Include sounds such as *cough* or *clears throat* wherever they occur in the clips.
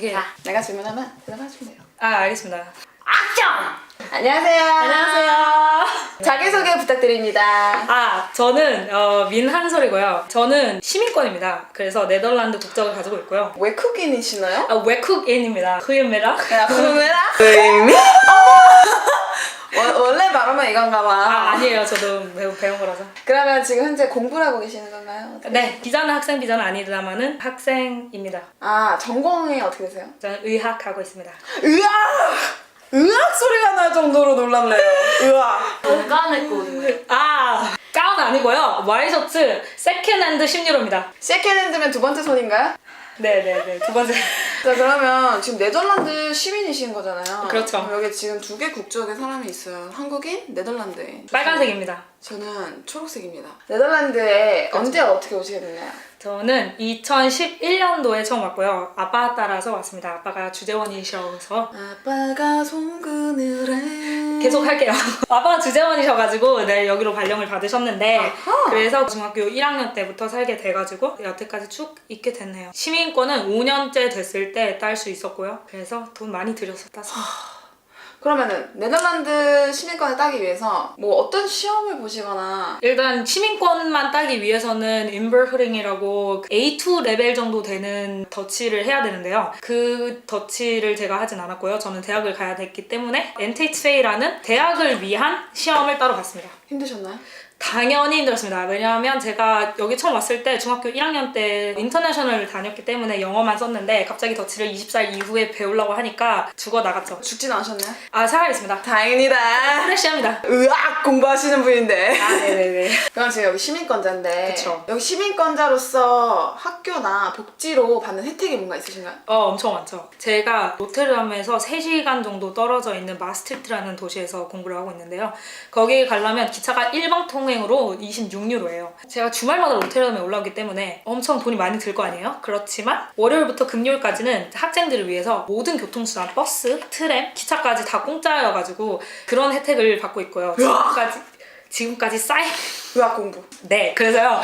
어떻게? 자, 내가 질문하면 대답하시면 돼요. 아 알겠습니다. 악정! 안녕하세요. 안녕하세요. 자기소개 부탁드립니다. 아 저는 어, 민한솔이고요. 저는 시민권입니다. 그래서 네덜란드 국적을 가지고 있고요. 외국인이시나요? 아, 외국인입니다. 그입니다. 야, 그러면아? 의미? 원- 원래 발음은 이건가 봐. 아 아니에요. 저도 배우 배운 거라서. 그러면 지금 현재 공부를 하고 계시는 건가요? 어떻게? 네 비자는 학생 비자는 아니다만은 학생입니다. 아, 전공이 어떻게 되세요? 저는 의학 하고 있습니다. 으악! 으악 소리가 날 정도로 놀랍네요. 으악. 건강을 꼬는 아 가운 아니고요. 와이셔츠 세컨핸드 10유로입니다. 세컨핸드면 두 번째 손인가요? 네네네 두 번째. 자 그러면 지금 네덜란드 시민이신 거잖아요. 그렇죠. 여기 지금 두 개 국적의 사람이 있어요. 한국인, 네덜란드인. 빨간색입니다. 저는 초록색입니다. 네덜란드에 그렇죠. 언제 어떻게 오시게 됐나요? 저는 2011년도에 처음 왔고요. 아빠 따라서 왔습니다. 아빠가 주재원이셔서 아빠가 송그늘에 계속 할게요. *laughs* 아빠가 주재원이셔가지고 네 여기로 발령을 받으셨는데 아하. 그래서 중학교 1학년 때부터 살게 돼가지고 여태까지 쭉 있게 됐네요. 시민권은 5년째 됐을 때 딸 수 있었고요. 그래서 돈 많이 들여서 땄습니다. 그러면은 네덜란드 시민권을 따기 위해서 뭐 어떤 시험을 보시거나 일단 시민권만 따기 위해서는 인버흐링이라고 A2 레벨 정도 되는 더치를 해야 되는데요. 그 더치를 제가 하진 않았고요. 저는 대학을 가야 됐기 때문에 NTH라는 대학을 위한 시험을 따로 봤습니다. 힘드셨나요? 당연히 힘들었습니다. 왜냐하면 제가 여기 처음 왔을 때 중학교 1학년 때 인터내셔널을 다녔기 때문에 영어만 썼는데 갑자기 더치를 20살 이후에 배우려고 하니까 죽어 나갔죠. 죽진 않으셨나요? 아 살아있습니다. 다행이다. 프레시합니다. 으악 공부하시는 분인데. 아 네네네. 그럼 지금 여기 시민권자인데 그쵸. 여기 시민권자로서 학교나 복지로 받는 혜택이 뭔가 있으신가요? 어, 엄청 많죠. 제가 로테르담에서 3시간 정도 떨어져 있는 마스트리트라는 도시에서 공부를 하고 있는데요. 거기 가려면 기차가 일방 통 행으로 26유로예요. 제가 주말마다 로테르담에 올라오기 때문에 엄청 돈이 많이 들 거 아니에요? 그렇지만 월요일부터 금요일까지는 학생들을 위해서 모든 교통수단, 버스, 트램, 기차까지 다 공짜여가지고 그런 혜택을 받고 있고요. 지금까지 지금까지 쌓인 의학 공부. 네, 그래서요.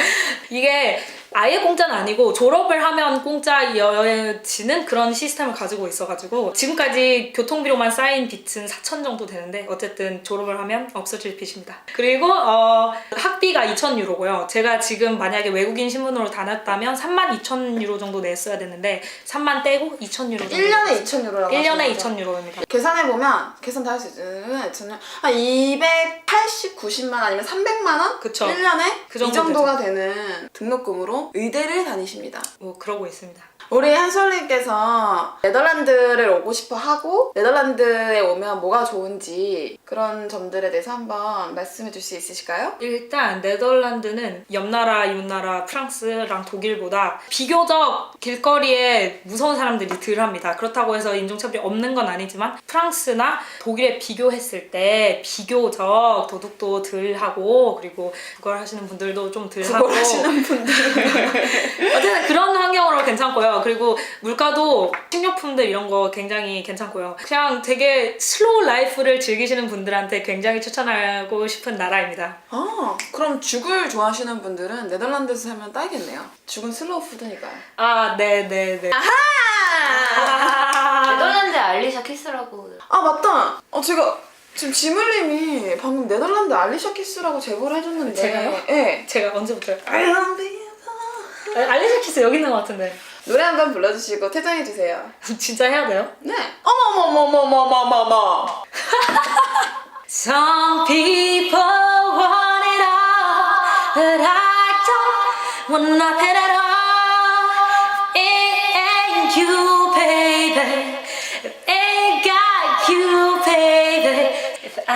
이게 아예 공짜는 아니고 졸업을 하면 공짜여지는 그런 시스템을 가지고 있어가지고 지금까지 교통비로만 쌓인 빚은 4천 정도 되는데 어쨌든 졸업을 하면 없어질 빚입니다. 그리고 어, 학비가 2천 유로고요. 제가 지금 만약에 외국인 신분으로 다녔다면 3만 2천 유로 정도 냈어야 되는데 3만 떼고 2천 유로 정도. 1년에 2,000유로라고 1년에 2천 유로입니다. 계산해보면 계산 다 할 수. 2,000년. 한 280, 90만 아니면 300만 원? 그쵸. 1년에 그이 정도 정도가 되는 등록금으로 의대를 다니십니다. 뭐 그러고 있습니다. 우리 한솔님께서 네덜란드를 오고 싶어 하고 네덜란드에 오면 뭐가 좋은지 그런 점들에 대해서 한번 말씀해 줄 수 있으실까요? 일단 네덜란드는 옆나라, 이웃나라, 프랑스랑 독일보다 비교적 길거리에 무서운 사람들이 덜합니다. 그렇다고 해서 인종차별이 없는 건 아니지만 프랑스나 독일에 비교했을 때 비교적 도둑도 덜하고 그리고 그걸 하시는 분들도 좀 덜하고 구걸하시는 분들 *laughs* 어쨌든 그런 환경으로 괜찮고요. 그리고 물가도 식료품들 이런 거 굉장히 괜찮고요. 그냥 되게 슬로우 라이프를 즐기시는 분들한테 굉장히 추천하고 싶은 나라입니다. 아 그럼 죽을 좋아하시는 분들은 네덜란드에서 살면 딱이겠네요 죽은 슬로우 푸드니까요 아, 네, 네, 네. 아, 네덜란드 알리샤 키스라고 아 맞다 어 제가 지금 지물님이 방금 네덜란드 알리샤 키스라고 제보를 해줬는데 제가요? 네 제가 언제부터요? I love you. 아, 알리샤 키스 여기 있는 것 같은데. 노래 한 번 불러주시고 퇴장해주세요 진짜 해야 돼요? 네 어머머머머머머머머 Some people want it all, but I don't want nothing at all. It ain't you, baby. It ain't got you, baby. If I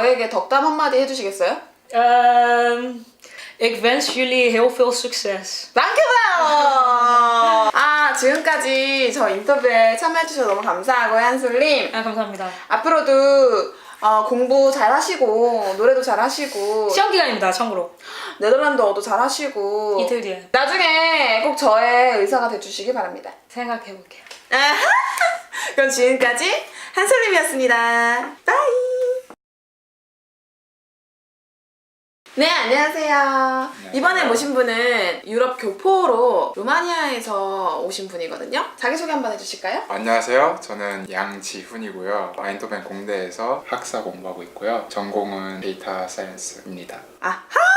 저에게 덕담 한마디 해주시겠어요? Um, ik wens jullie heel veel succes. 랑크다! 아 지금까지 저 인터뷰에 참여해주셔서 너무 감사하고요 한솔님 아, 감사합니다. 앞으로도 어, 공부 잘 하시고 노래도 잘 하시고 시험 기간입니다, 참고로. 네덜란드어도 잘 하시고 이틀 뒤에. 나중에 꼭 저의 의사가 돼주시기 바랍니다 생각해볼게요. 아하! *laughs* 그럼 지금까지 한솔님이었습니다 바이 네, 안녕하세요. 네. 이번에 모신 분은 유럽 교포로 루마니아에서 오신 분이거든요. 자기소개 한번 해주실까요? 안녕하세요. 저는 양지훈이고요. 아인토벤 공대에서 학사 공부하고 있고요. 전공은 데이터 사이언스입니다. 아하!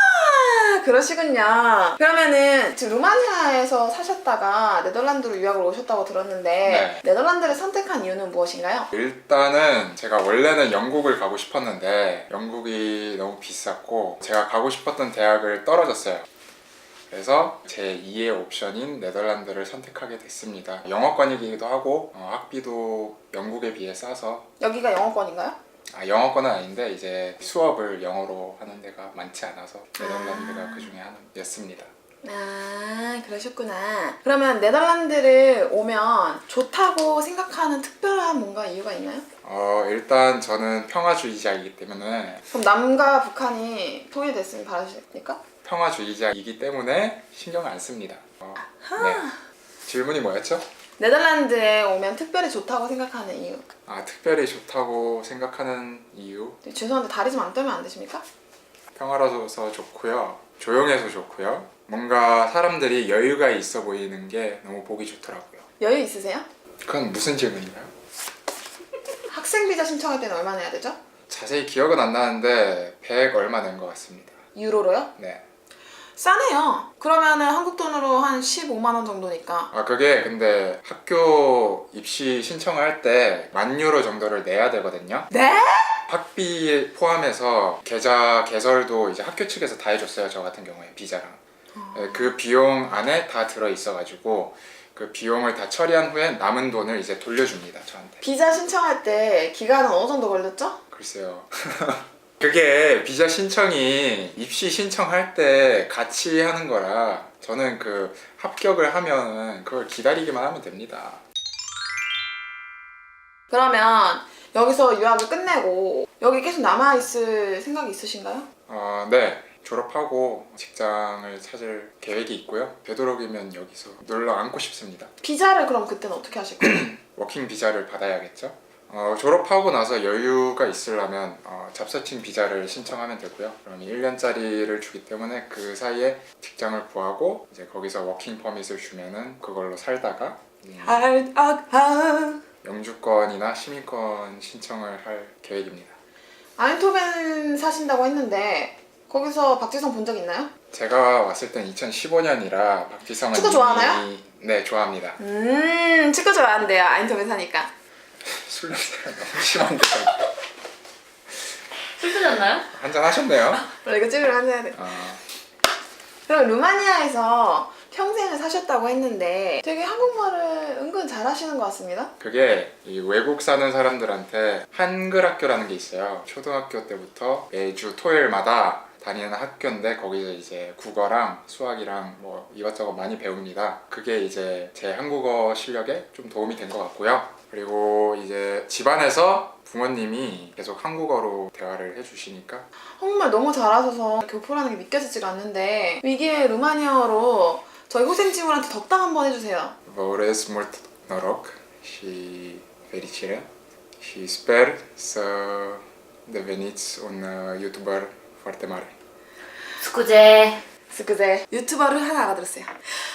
그러시군요. 그러면은 지금 루마니아에서 사셨다가 네덜란드로 유학을 오셨다고 들었는데 네. 네덜란드를 선택한 이유는 무엇인가요? 일단은 제가 원래는 영국을 가고 싶었는데 영국이 너무 비쌌고 제가 가고 싶었던 대학을 떨어졌어요. 그래서 제 2의 옵션인 네덜란드를 선택하게 됐습니다. 영어권이기도 하고 어, 학비도 영국에 비해 싸서 여기가 영어권인가요? 아, 영어권은 아닌데 이제 수업을 영어로 하는 데가 많지 않아서 네덜란드가 그 중에 하나였습니다. 아, 그러셨구나. 그러면 네덜란드를 오면 좋다고 생각하는 특별한 뭔가 이유가 있나요? 어, 일단 저는 평화주의자이기 때문에 그럼 남과 북한이 통일됐으면 바라십니까? 평화주의자이기 때문에 신경 안 씁니다. 어, 네. 질문이 뭐였죠? 네덜란드에 오면 특별히 좋다고 생각하는 이유. 아, 특별히 좋다고 생각하는 이유? 네, 죄송한데 다리 좀 안 떨면 안 되십니까? 평화로워서 좋고요. 조용해서 좋고요. 뭔가 사람들이 여유가 있어 보이는 게 너무 보기 좋더라고요. 여유 있으세요? 그건 무슨 질문인가요? *laughs* 학생 비자 신청할 때는 얼마 내야 되죠? 자세히 기억은 안 나는데 100 얼마 낸 것 같습니다. 유로로요? 네. 싸네요. 그러면은 한국 돈으로 한 15만 원 정도니까. 아 그게 근데 학교 입시 신청할 때 만 유로 정도를 내야 되거든요. 네? 학비 포함해서 계좌 개설도 이제 학교 측에서 다 해줬어요. 저 같은 경우에 비자랑 네, 그 비용 안에 다 들어 있어가지고 그 비용을 다 처리한 후에 남은 돈을 이제 돌려줍니다 저한테. 비자 신청할 때 기간은 어느 정도 걸렸죠? 글쎄요. *laughs* 그게 비자 신청이 입시 신청할 때 같이 하는 거라 저는 그 합격을 하면 그걸 기다리기만 하면 됩니다. 그러면 여기서 유학을 끝내고 여기 계속 남아 있을 생각이 있으신가요? 어, 네. 졸업하고 직장을 찾을 계획이 있고요. 되도록이면 여기서 놀러 앉고 싶습니다. 비자를 그럼 그때는 어떻게 하실 거예요? *clears throat* 워킹 비자를 받아야겠죠. 어, 졸업하고 나서 여유가 있으려면 어, 잡서칭 비자를 신청하면 되고요. 그럼 1년짜리를 주기 때문에 그 사이에 직장을 구하고 이제 거기서 워킹 퍼밋을 주면은 그걸로 살다가 음. 영주권이나 시민권 신청을 할 계획입니다. 아인토벤 사신다고 했는데 거기서 박지성 본 적 있나요? 제가 왔을 땐 2015년이라 박지성은 축구 좋아하나요? 이미- 네 좋아합니다. 음 축구 좋아한대요 아인토벤 사니까 술 냄새가 너무 심한데 술 드셨나요? 한잔 하셨네요. 원래 이거 찌르러 한해야 돼 어, 그럼 루마니아에서 평생을 사셨다고 했는데 되게 한국말을 은근 잘하시는 것 같습니다 그게 이 외국 사는 사람들한테 한글 학교라는 게 있어요. 초등학교 때부터 매주 토요일마다 다니는 학교인데 거기서 이제 국어랑 수학이랑 뭐 이것저것 많이 배웁니다. 그게 이제 제 한국어 실력에 좀 도움이 된 것 같고요. 그리고 이제 집안에서 부모님이 계속 한국어로 대화를 해주시니까. 한국말 너무 잘하셔서 교포라는 게 믿겨지지가 않는데 위기의 루마니아어로 저희 호생지물한테 덕담 한번 해주세요. Vă urez mult noroc și fericire și sper să deveniți un uh, YouTuber foarte mare. 축 스크제 유튜버를 하나 알아들었어요.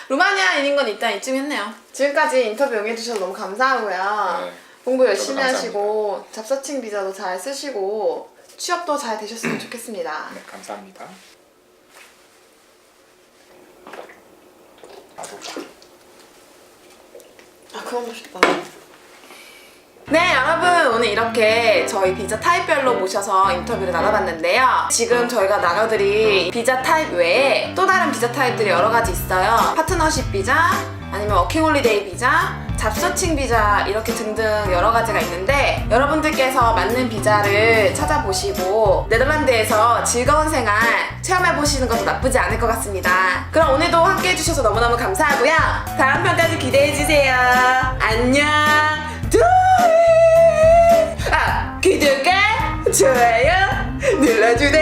루마니아인인 건 일단 이쯤 했네요. 지금까지 인터뷰 응해주셔서 너무 감사하고요. 네. 공부 열심히 하시고 잡서칭 비자도 잘 쓰시고 취업도 잘 되셨으면 좋겠습니다. 네, 감사합니다. 아 그건 멋있다 네 여러분. 오늘 이렇게 저희 비자 타입별로 모셔서 인터뷰를 나눠봤는데요. 지금 저희가 나눠드린 비자 타입 외에 또 다른 비자 타입들이 여러 가지 있어요. 파트너십 비자 아니면 워킹홀리데이 비자 잡서칭 비자 이렇게 등등 여러 가지가 있는데 여러분들께서 맞는 비자를 찾아보시고 네덜란드에서 즐거운 생활 체험해보시는 것도 나쁘지 않을 것 같습니다. 그럼 오늘도 함께 해주셔서 너무너무 감사하고요. 다음 편까지 기대해주세요. 안녕 좋아요 눌러주세요.